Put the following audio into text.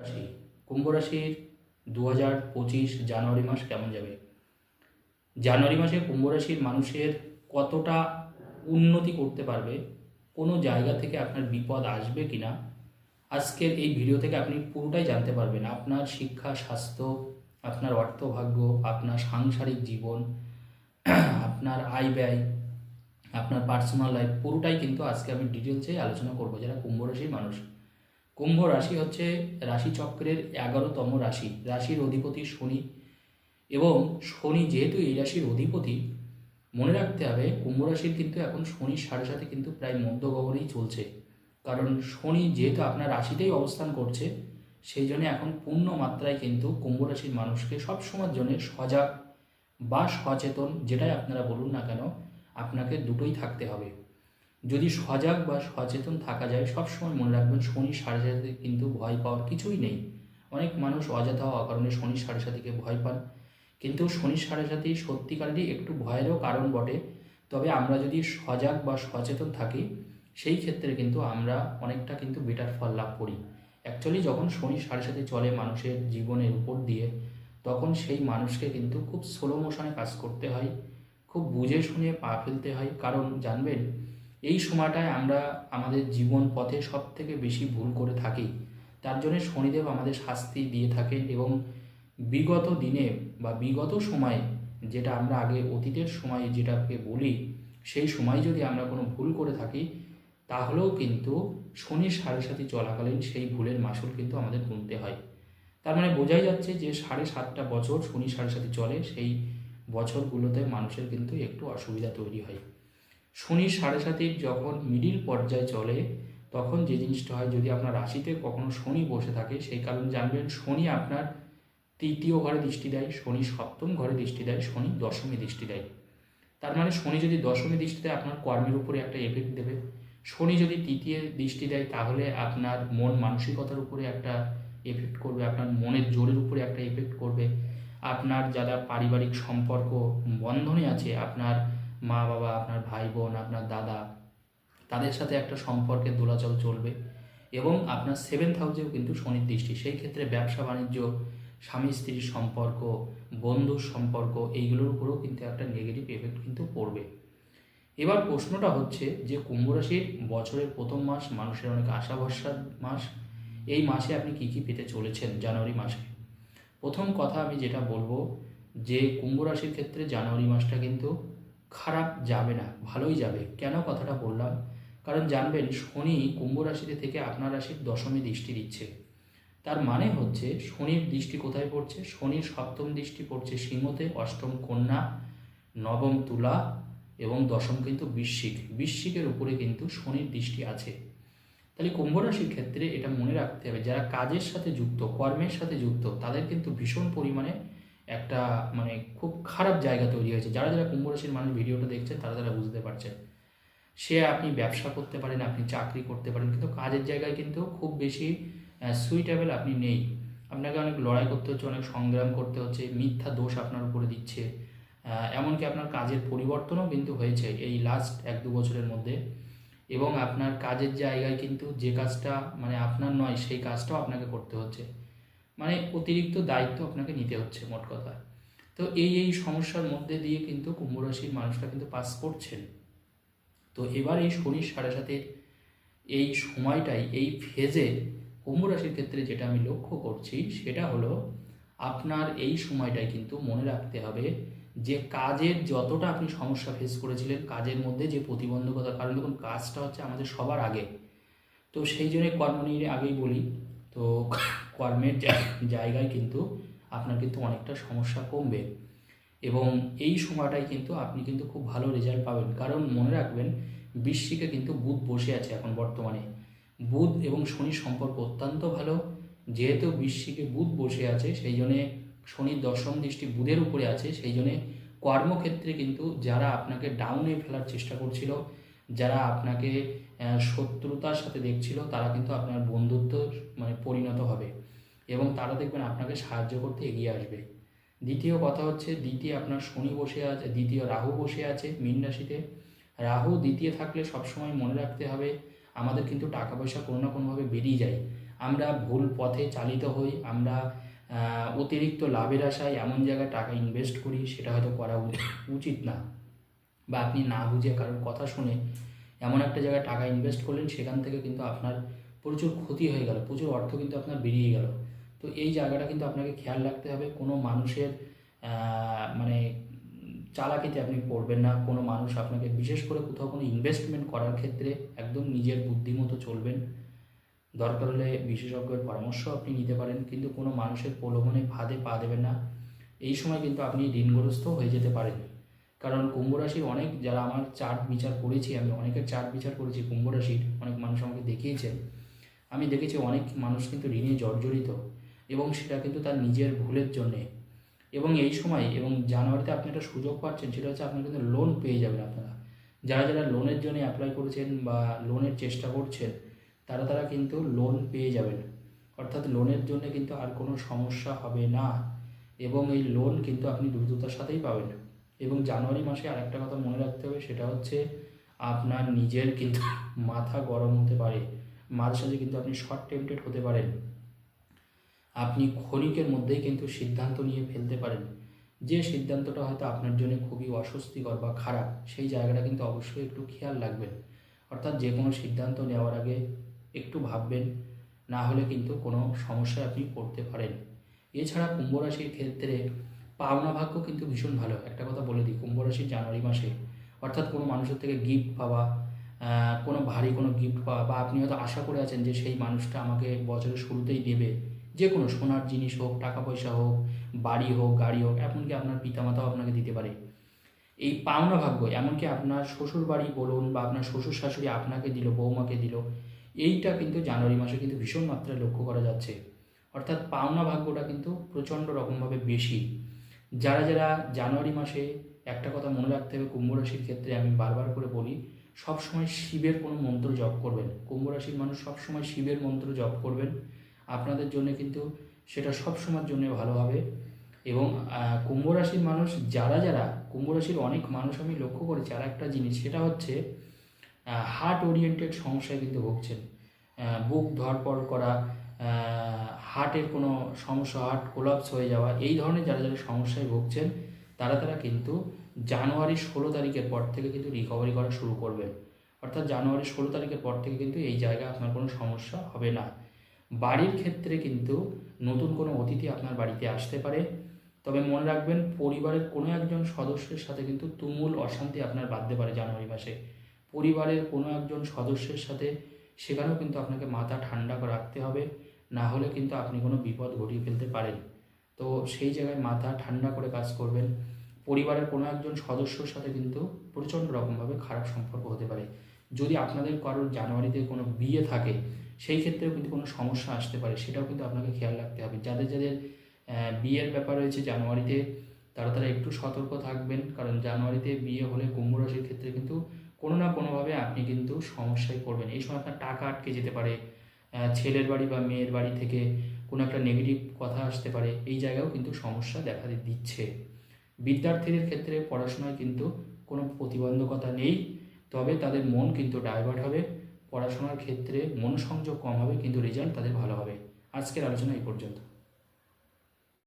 রাশি। কুম্ভ রাশির দু হাজার পঁচিশ জানুয়ারি মাস কেমন যাবে? জানুয়ারি মাসে কুম্ভ রাশির মানুষের কতটা উন্নতি করতে পারবে, কোনো জায়গা থেকে আপনার বিপদ আসবে কি না আজকের এই ভিডিও থেকে আপনি পুরোটাই জানতে পারবেন। আপনার শিক্ষা, স্বাস্থ্য, আপনার অর্থভাগ্য, আপনার সাংসারিক জীবন, আপনার আয় ব্যয়, আপনার পার্সোনাল লাইফ পুরোটাই কিন্তু আজকে আমি ডিটেলসে আলোচনা করব যারা কুম্ভ রাশির মানুষ। কুম্ভ রাশি হচ্ছে রাশিচক্রের এগারোতম রাশি, রাশির অধিপতি শনি। এবং শনি যেহেতু এই রাশির অধিপতি, মনে রাখতে হবে কুম্ভ রাশির কিন্তু এখন শনির সাড়ে সাথে কিন্তু প্রায় মধ্যগগনেই চলছে। কারণ শনি যেহেতু আপনার রাশিতেই অবস্থান করছে, সেই জন্য এখন পূর্ণ মাত্রায় কিন্তু কুম্ভ রাশির মানুষকে সবসময়ের জন্য সজাগ বা সচেতন, যেটাই আপনারা বলুন না কেন, আপনাকে দুটোই থাকতে হবে। যদি সজাগ বা সচেতন থাকা যায়, সবসময় মনে রাখবেন শনি সাড়ে সাথে কিন্তু ভয় পাওয়ার কিছুই নেই। অনেক মানুষ অযথা অকারণে শনি সাড়ে সাথীকে ভয় পান। কিন্তু শনি সাড়ে সাথী সত্যিকারেরই একটু ভয়েরও কারণ বটে। তবে আমরা যদি সজাগ বা সচেতন থাকি, সেই ক্ষেত্রে কিন্তু আমরা অনেকটা কিন্তু বেটার ফল লাভ করি। অ্যাকচুয়ালি যখন শনি সাড়ে সাথে চলে মানুষের জীবনের উপর দিয়ে, তখন সেই মানুষকে কিন্তু খুব স্লো মোশনে কাজ করতে হয়। খুব বুঝে শুনে পা ফেলতে হয়। কারণ জানবেন এই সময়টায় আমরা আমাদের জীবন পথে সব থেকে বেশি ভুল করে থাকি। তার জন্য শনিদেব আমাদের শাস্তি দিয়ে থাকেন এবং বিগত দিনে বা বিগত সময়ে যেটা আমরা আগে অতীতের সময় যেটাকে বলি, সেই সময় যদি আমরা কোনো ভুল করে থাকি, তাহলেও কিন্তু শনির সাড়ে সাথে চলাকালীন সেই ভুলের মাসুল কিন্তু আমাদের গুনতে হয়। তার মানে বোঝাই যাচ্ছে যে সাড়ে সাতটা বছর শনি সাড়ে সাথে চলে, সেই বছরগুলোতে মানুষের কিন্তু একটু অসুবিধা তৈরি হয়। শনি সাড়ে সাতির যখন মিডিল পর্যায়ে চলে, তখন যে জিনিসটা হয়, যদি আপনার রাশিতে কখনো শনি বসে থাকে, সেই কারণে জানবেন শনি আপনার তৃতীয় ঘরে দৃষ্টি দেয়, শনি সপ্তম ঘরে দৃষ্টি দেয়, শনি দশমী দৃষ্টি দেয়। তার মানে শনি যদি দশমী দৃষ্টি দেয়, আপনার কর্মের উপরে একটা এফেক্ট দেবে। শনি যদি তৃতীয় দৃষ্টি দেয়, তাহলে আপনার মন মানসিকতার উপরে একটা এফেক্ট করবে, আপনার মনের জোরের উপরে একটা এফেক্ট করবে। আপনার যারা পারিবারিক সম্পর্ক, বন্ধনে আছে, আপনার মা বাবা, আপনার ভাই বোন, আপনার দাদা, তাদের সাথে একটা সম্পর্কের দোলাচল চলবে এবং আপনার সেভেন্থ হাউসেও কিন্তু শনির দৃষ্টি। সেই ক্ষেত্রে ব্যবসা, বাণিজ্য, স্বামী, স্ত্রীর সম্পর্ক, বন্ধুর সম্পর্ক, এইগুলোর উপরেও কিন্তু একটা নেগেটিভ এফেক্ট কিন্তু পড়বে। এবার প্রশ্নটা হচ্ছে যে কুম্ভ রাশির বছরের প্রথম মাস মানুষের অনেক আশা ভরসার মাস। এই মাসে আপনি কী কী পেতে চলেছেন জানুয়ারি মাসে? প্রথম কথা আমি যেটা বলব যে কুম্ভ রাশির ক্ষেত্রে জানুয়ারি মাসটা কিন্তু খারাপ যাবে না, ভালোই যাবে। কেন কথাটা বললাম? কারণ জানবেন, শনি কুম্ভ রাশিতে থেকে আপনার রাশির দশমী দৃষ্টি দিচ্ছে। তার মানে হচ্ছে, শনির দৃষ্টি কোথায় পড়ছে? শনির সপ্তম দৃষ্টি পড়ছে সিংহতে, অষ্টম কন্যা, নবম তুলা এবং দশম কিন্তু বৃশ্চিক। বৃশ্চিকের উপরে কিন্তু শনির দৃষ্টি আছে। তাহলে কুম্ভ রাশির ক্ষেত্রে এটা মনে রাখতে হবে, যারা কাজের সাথে যুক্ত, কর্মের সাথে যুক্ত, তাদের কিন্তু ভীষণ পরিমাণে একটা মানে খুব খারাপ জায়গা তৈরি হয়েছে। যারা যারা কুম্ভ রাশির মানুষ ভিডিওটা দেখছেন তারা তারা বুঝতে পারছেন সে আপনি ব্যবসা করতে পারেন, আপনি চাকরি করতে পারেন, কিন্তু কাজের জায়গায় কিন্তু খুব বেশি সুইটেবল আপনি নেই। আপনাকে অনেক লড়াই করতে হচ্ছে, অনেক সংগ্রাম করতে হচ্ছে, মিথ্যা দোষ আপনার উপরে দিচ্ছে। এমনকি আপনার কাজের পরিবর্তনও কিন্তু হয়েছে এই লাস্ট এক দু বছরের মধ্যে। এবং আপনার কাজের জায়গায় কিন্তু যে কাজটা মানে আপনার নয়, সেই কাজটাও আপনাকে করতে হচ্ছে। মানে অতিরিক্ত দায়িত্ব আপনাকে নিতে হচ্ছে, মোট কথা। তো এই এই সমস্যার মধ্যে দিয়ে কিন্তু কুম্ভ রাশির মানুষরা কিন্তু পাস করছেন। তো এবার এই শনির সাড়ে সাথে এই সময়টাই, এই ফেজে কুম্ভ রাশির ক্ষেত্রে যেটা আমি লক্ষ্য করছি, সেটা হলো আপনার এই সময়টাই কিন্তু মনে রাখতে হবে যে কাজের যতটা আপনি সমস্যা ফেস করেছিলেন, কাজের মধ্যে যে প্রতিবন্ধকতা, কারণ দেখুন, কাজটা হচ্ছে আমাদের সবার আগে। তো সেই জন্য কর্ম নিয়ে আগেই বলি, তো কর্মের জায়গায় কিন্তু আপনার কিন্তু অনেকটা সমস্যা কমবে। এবং এই সময়টাই কিন্তু আপনি কিন্তু খুব ভালো রেজাল্ট পাবেন। কারণ মনে রাখবেন, বৃশ্চিকে কিন্তু বুধ বসে আছে এখন বর্তমানে। বুধ এবং শনির সম্পর্ক অত্যন্ত ভালো। যেহেতু বৃশ্চিকে বুধ বসে আছে, সেই জন্যে শনির দশম দৃষ্টি বুধের উপরে আছে, সেই জন্যে কর্মক্ষেত্রে কিন্তু যারা আপনাকে ডাউনে ফেলার চেষ্টা করছিল যারা আপনাকে শত্রুতার সাথে দেখছিল, তারা কিন্তু আপনার বন্ধুত্ব মানে পরিণত হবে। এবং তারা দেখবেন আপনাকে সাহায্য করতে এগিয়ে আসবে। দ্বিতীয় কথা হচ্ছে, দ্বিতীয় আপনার শনি বসে আছে, দ্বিতীয় রাহু বসে আছে মীন রাশিতে। রাহু দ্বিতীয় থাকলে সবসময় মনে রাখতে হবে, আমাদের কিন্তু টাকা পয়সা কোনো না কোনোভাবে বেরিয়ে যায়। আমরা ভুল পথে চালিত হই, আমরা অতিরিক্ত লাভের আশায় এমন জায়গায় টাকা ইনভেস্ট করি, সেটা হয়তো করা উচিত না। বা আপনি না বুঝে কারোর কথা শুনে এমন একটা জায়গায় টাকা ইনভেস্ট করলেন, সেখান থেকে কিন্তু আপনার প্রচুর ক্ষতি হয়ে গেল, প্রচুর অর্থ কিন্তু আপনার বেরিয়ে গেল। তো এই জায়গাটা কিন্তু আপনাকে খেয়াল রাখতে হবে, কোনো মানুষের মানে চালাকিতে আপনি পড়বেন না, কোনো মানুষ আপনাকে বিশেষ করে কোথাও কোনো ইনভেস্টমেন্ট করার ক্ষেত্রে একদম নিজের বুদ্ধিমতো চলবেন। দরকার হলে বিশেষজ্ঞের পরামর্শ আপনি নিতে পারেন, কিন্তু কোনো মানুষের প্রলোভনে ফাঁদে পা দেবেন না। এই সময় কিন্তু আপনি ঋণগ্রস্ত হয়ে যেতে পারেন। কারণ কুম্ভ রাশির অনেক যারা আমার চার্ট বিচার করেছি, আমি অনেকের চার্ট বিচার করেছি কুম্ভ রাশির, অনেক মানুষ আমাকে দেখিয়েছেন। আমি দেখেছি অনেক মানুষ কিন্তু ঋণে জর্জরিত এবং সেটা কিন্তু তার নিজের ভুলের জন্যে। এবং এই সময় এবং জানুয়ারিতে আপনি একটা সুযোগ পাচ্ছেন, সেটা হচ্ছে আপনি কিন্তু লোন পেয়ে যাবেন আপনারা। যারা যারা লোনের জন্য অ্যাপ্লাই করেছেন বা লোনের চেষ্টা করছেন, তারা তারা কিন্তু লোন পেয়ে যাবেন। অর্থাৎ লোনের জন্য কিন্তু আর কোনো সমস্যা হবে না। এবং এই লোন কিন্তু আপনি দ্রুততার সাথেই পাবেন। এবং জানুয়ারি মাসে আরেকটা কথা মনে রাখতে হবে, সেটা হচ্ছে আপনার নিজের কিন্তু মাথা গরম হতে পারে। মাঝে সাঝে কিন্তু আপনি শর্ট টেম্পটেড হতে পারেন। আপনি ক্ষণিকের মধ্যেই কিন্তু সিদ্ধান্ত নিয়ে ফেলতে পারেন। যে সিদ্ধান্তটা হয়তো আপনার জন্য খুবই অস্বস্তিকর বা খারাপ, সেই জায়গাটা কিন্তু অবশ্যই একটু খেয়াল রাখবেন। অর্থাৎ যে কোনো সিদ্ধান্ত নেওয়ার আগে একটু ভাববেন, না হলে কিন্তু কোনো সমস্যায় আপনি পড়তে পারেন। এছাড়া কুম্ভ রাশির ক্ষেত্রে পাওনা ভাগ্য কিন্তু ভীষণ ভালো। একটা কথা বলে দিই, কুম্ভ রাশির জানুয়ারি মাসে অর্থাৎ কোনো মানুষের থেকে গিফট পাওয়া কোনো ভারী কোনো গিফট পাওয়া বা আপনি হয়তো আশা করে আছেন যে সেই মানুষটা আমাকে বছরের শুরুতেই দেবে, যে কোনো সোনার জিনিস হোক, টাকা পয়সা হোক, বাড়ি হোক, গাড়ি হোক, এমনকি আপনার পিতামাতাও আপনাকে দিতে পারে। এই পাওনা ভাগ্য এমনকি আপনার শ্বশুর বাড়ি বলুন বা আপনার শ্বশুর শাশুড়ি আপনাকে দিল, বৌমাকে দিল, এইটা কিন্তু জানুয়ারি মাসে কিন্তু ভীষণ মাত্রায় লক্ষ্য করা যাচ্ছে। অর্থাৎ পাওনা ভাগ্যটা কিন্তু প্রচণ্ড রকমভাবে বেশি। যারা যারা জানুয়ারি মাসে একটা কথা মনে রাখতে হবে, কুম্ভ রাশির ক্ষেত্রে আমি বারবার করে বলি, সবসময় শিবের কোনো মন্ত্র জপ করবেন। কুম্ভ রাশির মানুষ সবসময় শিবের মন্ত্র জপ করবেন। আপনাদের জন্য কিন্তু সেটা সব সময়ের জন্য ভালো হবে। এবং কুম্ভ রাশির মানুষ যারা যারা, কুম্ভ রাশির অনেক মানুষ আমি লক্ষ্য করেছি, আর একটা জিনিস সেটা হচ্ছে হার্ট ওরিয়েন্টেড সমস্যায় কিন্তু ভুগছেন। বুক ধরপড় করা হার্টের কোনো সমস্যা হার্ট কোলাপস হয়ে যাওয়া, এই ধরনের যারা যারা সমস্যায় ভুগছেন, তারা তারা কিন্তু জানুয়ারি ষোলো তারিখের পর থেকে কিন্তু রিকভারি করা শুরু করবেন অর্থাৎ জানুয়ারি ষোলো তারিখের পর থেকে কিন্তু এই জায়গায় আপনার কোনো সমস্যা হবে না। বাড়ির ক্ষেত্রে কিন্তু নতুন কোনো অতিথি আপনার বাড়িতে আসতে পারে। তবে মনে রাখবেন, পরিবারের কোনো একজন সদস্যের সাথে কিন্তু তুমুল অশান্তি আপনার বাঁধতে পারে জানুয়ারি মাসে। পরিবারের কোনো একজন সদস্যের সাথে, সেখানেও কিন্তু আপনাকে মাথা ঠান্ডা না হলে কিন্তু আপনি কোনো বিপদ ঘটিয়ে ফেলতে পারেন। তো সেই জায়গায় মাথা ঠান্ডা করে কাজ করবেন। পরিবারের কোনো একজন সদস্যর সাথে কিন্তু প্রচণ্ড রকমভাবে খারাপ সম্পর্ক হতে পারে। যদি আপনাদের কারোর জানুয়ারিতে কোনো বিয়ে থাকে, সেই ক্ষেত্রেও কিন্তু কোনো সমস্যা আসতে পারে। সেটাও কিন্তু আপনাকে খেয়াল রাখতে হবে। যাদের যাদের বিয়ের ব্যাপার রয়েছে জানুয়ারিতে, তারা তারা একটু সতর্ক থাকবেন। কারণ জানুয়ারিতে বিয়ে হলে কুম্ভ রাশির ক্ষেত্রে কিন্তু কোনো না কোনোভাবে আপনি কিন্তু সমস্যায় পড়বেন। এই সময় আপনার টাকা আটকে যেতে পারে। ছেলের বাড়ি বা মেয়ের বাড়ি থেকে কোনো একটা নেগেটিভ কথা আসতে পারে, এই জায়গাও কিন্তু সমস্যা দেখা দিচ্ছে। বিদ্যার্থীদের ক্ষেত্রে পড়াশোনায় কিন্তু কোনো প্রতিবন্ধকতা নেই, তবে তাদের মন কিন্তু ডাইভার্ট হবে, পড়াশোনার ক্ষেত্রে মনোসংযোগ কম হবে, কিন্তু রেজাল্ট তাদের ভালো হবে। আজকের আলোচনা এই পর্যন্ত।